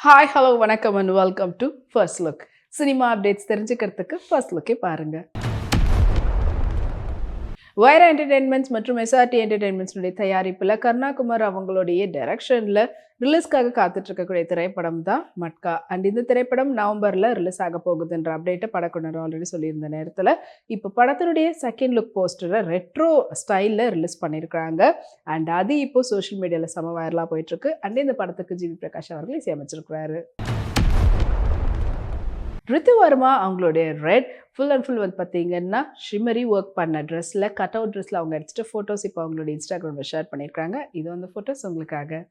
Hi hello வணக்கம் and welcome to first look cinema updates தெரிஞ்சுக்கிறதுக்கு first லுக்கே பாருங்கள் வைரா என்டர்டெயின்மெண்ட்ஸ் மற்றும் எஸ்ஆர்டி என்டர்டெயின்மெண்ட்ஸ்னுடைய தயாரிப்பில் கருணாகுமார் அவங்களுடைய டைரக்ஷனில் ரிலீஸ்க்காக காத்துட்டு இருக்கக்கூடிய திரைப்படம் தான் மட்கா. அண்ட் இந்த திரைப்படம் நவம்பரில் ரிலீஸ் ஆக போகுதுன்ற அப்டேட்டை படக்குனர் ஆல்ரெடி சொல்லியிருந்த நேரத்தில் இப்போ படத்தினுடைய செகண்ட் லுக் போஸ்டரை ரெட்ரோ ஸ்டைலில் ரிலீஸ் பண்ணியிருக்கிறாங்க அண்ட் அது இப்போ சோஷியல் மீடியாவில் செம வைரலாக போயிட்டுருக்கு. அண்ட் இந்த படத்துக்கு ஜிவி பிரகாஷ் அவர்கள் இசையமைச்சிருக்கிறாரு. ரித்து வர்மா அவங்களுடைய ரெட் ஃபுல் அண்ட் ஃபுல் வந்து பார்த்தீங்கன்னா ஷிமரி ஒர்க் பண்ண ட்ரெஸ்ஸில் கட் அவுட் ட்ரெஸ்ஸில் அவங்க எடுத்துகிட்ட ஃபோட்டோஸ் இப்போ அவங்களுடைய இன்ஸ்டாகிராமில் ஷேர் பண்ணியிருக்காங்க இது வந்து ஃபோட்டோஸ் உங்களுக்காக.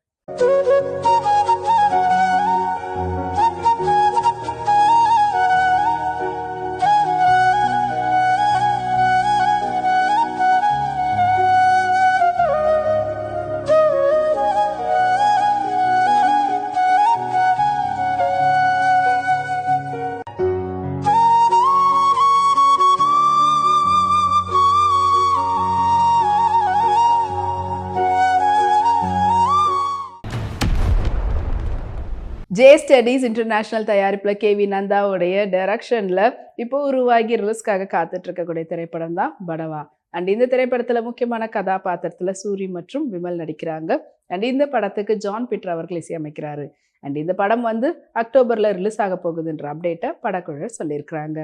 ஜே ஸ்டடீஸ் இன்டர்நேஷ்னல் தயாரிப்பில் கே வி நந்தாவுடைய டைரக்ஷனில் இப்போ உருவாகி ரிலீஸ்க்காக காத்துட்டு இருக்கக்கூடிய திரைப்படம் தான் படவா. அண்ட் இந்த திரைப்படத்தில் முக்கியமான கதாபாத்திரத்தில் சூரி மற்றும் விமல் நடிக்கிறாங்க. அண்ட் இந்த படத்துக்கு ஜான் பீட்டர் அவர்கள் இசையமைக்கிறாரு. அண்ட் இந்த படம் வந்து அக்டோபரில் ரிலீஸ் ஆக போகுதுன்ற அப்டேட்டை படக்குழு சொல்லியிருக்கிறாங்க.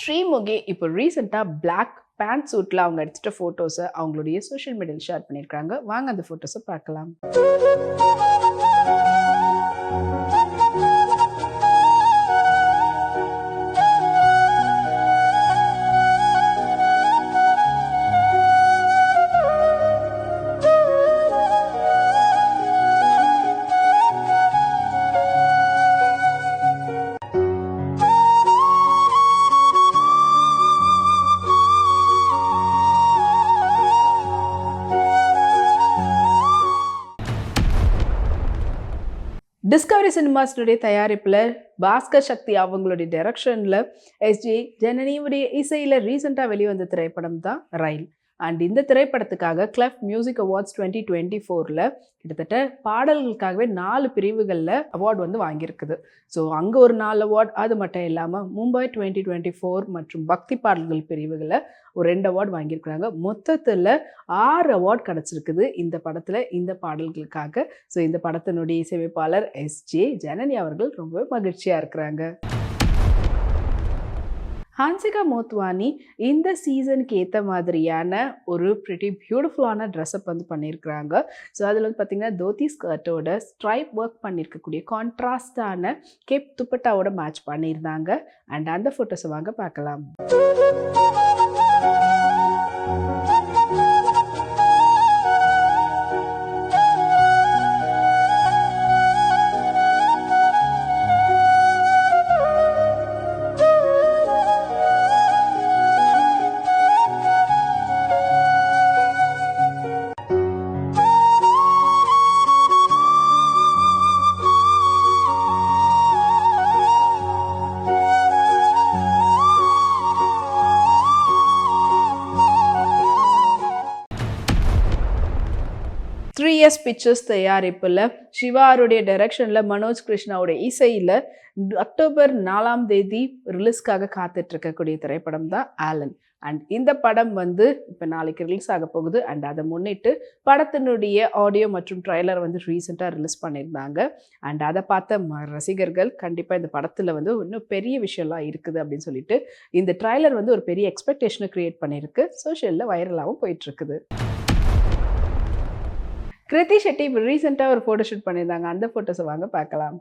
ஸ்ரீமுகி இப்போ ரீசெண்டாக பிளாக் பேண்ட் சூட்டில் அவங்க அடிச்சிட்ட ஃபோட்டோஸை அவங்களுடைய சோஷியல் மீடியாவில் ஷேர் பண்ணியிருக்காங்க வாங்க அந்த ஃபோட்டோஸை பார்க்கலாம். டிஸ்கவரி சினிமாஸினுடைய தயாரிப்பில் பாஸ்கர் சக்தி அவங்களுடைய டைரக்ஷனில் எஸ்ஜி ஜனனியுடைய இசையில் ரீசெண்டாக வெளிவந்த திரைப்படம் தான் ரயில் அண்ட் இந்த திரைப்படத்துக்காக club music awards twenty twenty ஃபோரில் கிட்டத்தட்ட பாடல்களுக்காகவே நாலு பிரிவுகளில் அவார்டு வந்து வாங்கியிருக்குது. ஸோ அங்கே ஒரு நாலு அவார்ட் அது மட்டும் இல்லாமல் மும்பை டுவெண்ட்டி டுவெண்ட்டி ஃபோர் மற்றும் பக்தி பாடல்கள் பிரிவுகளில் ஒரு ரெண்டு அவார்டு வாங்கியிருக்கிறாங்க. மொத்தத்தில் ஆறு அவார்ட் கிடச்சிருக்குது இந்த படத்தில் இந்த பாடல்களுக்காக. ஸோ இந்த படத்தினுடைய இசையமைப்பாளர் எஸ்ஜே ஜனனி அவர்கள் ரொம்ப மகிழ்ச்சியாக இருக்கிறாங்க. ஹான்சிகா மோத்வானி இந்த சீசனுக்கு ஏற்ற மாதிரியான ஒரு ப்ரிட்டி பியூட்டிஃபுல்லான ட்ரெஸ்அப் வந்து பண்ணியிருக்கிறாங்க ஸோ அதில் வந்து பார்த்திங்கன்னா தோத்தி ஸ்கர்ட்டோட ஸ்ட்ரைப் ஒர்க் பண்ணியிருக்கக்கூடிய கான்ட்ராஸ்டான கேப் துப்பட்டாவோட மேட்ச் பண்ணியிருந்தாங்க. அண்ட் அந்த ஃபோட்டோஸை வாங்க பார்க்கலாம். த்ரீ பிக்சர்ஸ் தயாரிப்பில் சிவாருடைய டைரக்ஷனில் மனோஜ் கிருஷ்ணாவுடைய இசையில் அக்டோபர் நாலாம் தேதி ரிலீஸ்க்காக காத்துட்டு இருக்கக்கூடிய திரைப்படம் தான் ஆலன் அண்ட் இந்த படம் வந்து இப்போ நாளைக்கு ரிலீஸ் ஆக போகுது. அண்ட் அதை முன்னிட்டு படத்தினுடைய ஆடியோ மற்றும் ட்ரைலர் வந்து ரீசெண்டாக ரிலீஸ் பண்ணியிருந்தாங்க. அண்ட் அதை பார்த்த ம ரசிகர்கள் கண்டிப்பாக இந்த படத்தில் வந்து இன்னும் பெரிய விஷயம்லாம் இருக்குது அப்படின்னு சொல்லிட்டு இந்த ட்ரைலர் வந்து ஒரு பெரிய எக்ஸ்பெக்டேஷனை க்ரியேட் பண்ணியிருக்கு. சோஷியலில் வைரலாகவும் போயிட்டுருக்குது கிருத்தி ஷெட்டி இப்போ ரீசெண்டாக ஒரு ஃபோட்டோ ஷூட் பண்ணியிருந்தாங்க. அந்த ஃபோட்டோஸை வாங்க பார்க்கலாம்.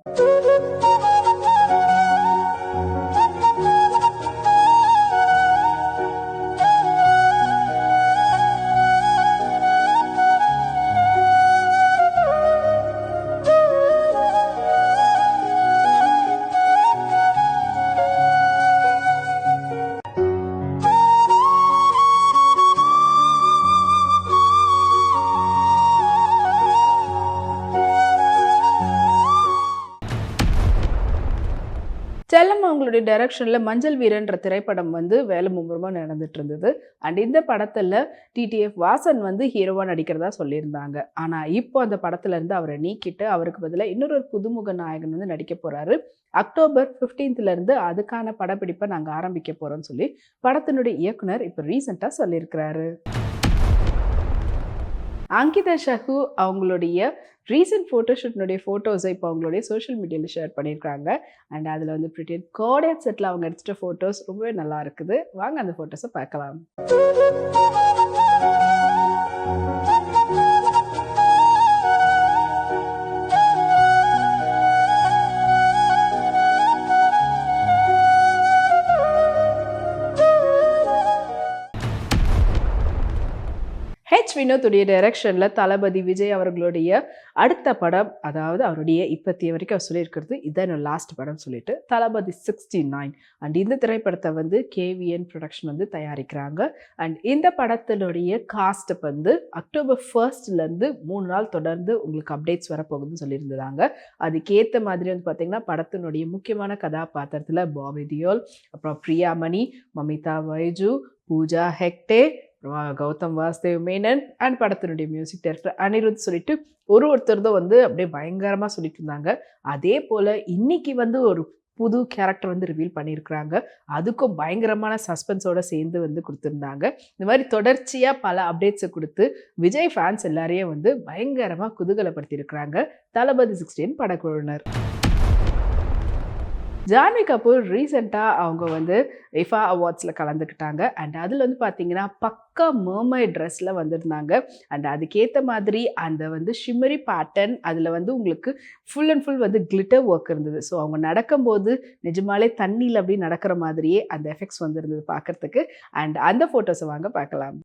செல்லம் அவங்களுடைய டைரக்ஷனில் மஞ்சள் வீரன்ற திரைப்படம் வந்து வேலை மும்முரமாக நடந்துட்டு இருந்தது அண்ட் இந்த படத்தில் டிடிஎஃப் வாசன் வந்து ஹீரோவாக நடிக்கிறதா சொல்லியிருந்தாங்க. ஆனால் இப்போ அந்த படத்துலேருந்து அவரை நீக்கிட்டு அவருக்கு பதிலாக இன்னொரு புதுமுக நாயகன் வந்து நடிக்க போகிறாரு அக்டோபர் 15th இருந்து அதுக்கான படப்பிடிப்பை நாங்கள் ஆரம்பிக்க போகிறோம்னு சொல்லி படத்தினுடைய இயக்குனர் இப்போ ரீசெண்டாக சொல்லியிருக்கிறாரு. அங்கிதா ஷஹு அவங்களுடைய ரீசன்ட் ஃபோட்டோஷூட்னுடைய ஃபோட்டோஸை இப்போ அவங்களுடைய சோஷியல் மீடியாவில் ஷேர் பண்ணியிருக்காங்க அண்ட் அதில் வந்து பிரிட்டியன் கோடேட் செட்டில் அவங்க எடுத்துகிட்ட ஃபோட்டோஸ் ரொம்பவே நல்லா இருக்குது. வாங்க அந்த ஃபோட்டோஸை பார்க்கலாம். ஹெச் வினோத்துடைய டைரக்ஷனில் தளபதி விஜய் அவர்களுடைய அடுத்த படம் அதாவது அவருடைய இப்பத்திய வரைக்கும் அவர் சொல்லியிருக்கிறது இதான் என்னோட லாஸ்ட் படம் சொல்லிட்டு தளபதி சிக்ஸ்டி நைன் அண்ட் இந்த திரைப்படத்தை வந்து கேவிஎன் ப்ரொடக்ஷன் வந்து தயாரிக்கிறாங்க. அண்ட் இந்த படத்தினுடைய காஸ்ட் வந்து அக்டோபர் ஃபர்ஸ்ட்லேருந்து மூணு நாள் தொடர்ந்து உங்களுக்கு அப்டேட்ஸ் வரப்போகுதுன்னு சொல்லியிருந்தாங்க. அதுக்கேற்ற மாதிரி வந்து பார்த்திங்கன்னா படத்தினுடைய முக்கியமான கதாபாத்திரத்தில் பாபி தியோல் அப்புறம் பிரியாமணி மமிதா வைஜு பூஜா ஹெக்டே அப்புறமா கௌதம் வாசுதேவ் மேனன் அண்ட் படத்தினுடைய மியூசிக் டைரக்டர் அனிருத் சொல்லிட்டு ஒரு ஒருத்தர் தான் வந்து அப்படியே பயங்கரமாக சொல்லிட்டு இருந்தாங்க. அதே போல் இன்னைக்கு வந்து ஒரு புது கேரக்டர் வந்து ரிவீல் பண்ணியிருக்கிறாங்க. அதுக்கும் பயங்கரமான சஸ்பென்ஸோட சேர்ந்து வந்து கொடுத்துருந்தாங்க. இந்த மாதிரி தொடர்ச்சியாக பல அப்டேட்ஸை கொடுத்து விஜய் ஃபேன்ஸ் எல்லாரையும் வந்து பயங்கரமாக குதூகலப்படுத்தியிருக்கிறாங்க. தளபதி சிக்ஸ்டீன் படக்குழுவினர். ஜான்வி கபூர் ரீசெண்டாக அவங்க வந்து இஃபா அவார்ட்ஸில் கலந்துக்கிட்டாங்க. அண்ட் அதில் வந்து பார்த்தீங்கன்னா பக்கா மேர்மை ட்ரெஸ்ஸில் வந்திருந்தாங்க. அண்ட் அதுக்கேற்ற மாதிரி அந்த வந்து ஷிம்மரி பேட்டர்ன் அதில் வந்து உங்களுக்கு ஃபுல் அண்ட் ஃபுல் வந்து கிளிட்டர் ஒர்க் இருந்தது. ஸோ அவங்க நடக்கும்போது நிஜமாலே தண்ணியில் அப்படி நடக்கிற மாதிரியே அந்த எஃபெக்ட்ஸ் வந்திருந்தது பார்க்கறதுக்கு அண்ட் அந்த ஃபோட்டோஸை வாங்க பார்க்கலாம்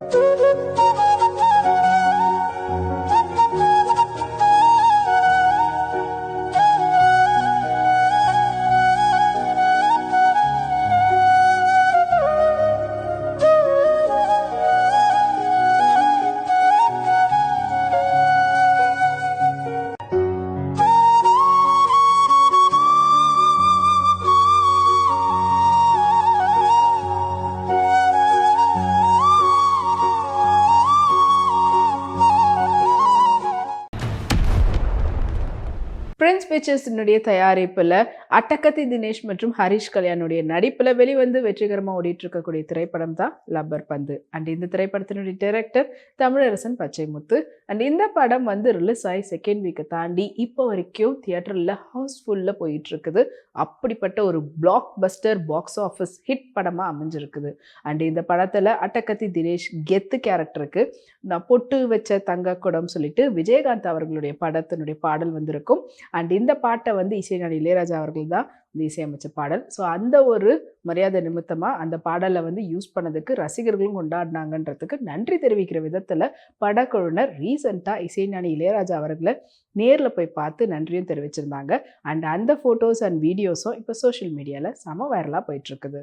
பிக்சர்ஸினுடைய தயாரிப்பில் அட்டகத்தி தினேஷ் மற்றும் ஹரிஷ் கல்யாணுடைய நடிப்பில் வெளிவந்து வெற்றிகரமாக ஓடிட்டு இருக்கக்கூடிய திரைப்படம் தான் லப்பர் பந்து. அண்ட் இந்த திரைப்படத்தினுடைய டைரக்டர் தமிழரசன் பச்சைமுத்து. அண்ட் இந்த படம் வந்து ரிலீஸ் ஆகி செகண்ட் வீக்கை தாண்டி இப்போ வரைக்கும் தியேட்டரில் ஹவுஸ்ஃபுல்லில் போயிட்டு இருக்குது அப்படிப்பட்ட ஒரு blockbuster box office hit படமாக அமைஞ்சிருக்குது. அண்ட் இந்த படத்தில் அட்டகத்தி தினேஷ் கெத்து கேரக்டருக்கு நான் பொட்டு வச்ச தங்க குடம் சொல்லிட்டு விஜயகாந்த் அவர்களுடைய படத்தினுடைய பாடல் வந்திருக்கும். அண்ட் இந்த பாட்டை வந்து இசைஞானி இளையராஜா அவர்கள் தான் இந்த இசையமைச்ச பாடல். ஸோ அந்த ஒரு மரியாதை நிமித்தமாக அந்த பாடலை வந்து யூஸ் பண்ணதுக்கு ரசிகர்களும் கொண்டாடினாங்கன்றதுக்கு நன்றி தெரிவிக்கிற விதத்தில் படக்குழுவினர் ரீசெண்டாக இசைஞானி இளையராஜா அவர்களை நேரில் போய் பார்த்து நன்றியும் தெரிவிச்சிருந்தாங்க. அண்ட் அந்த ஃபோட்டோஸ் அண்ட் வீடியோஸும் இப்போ சோஷியல் மீடியாவில் செம வைரலாக போயிட்டுருக்குது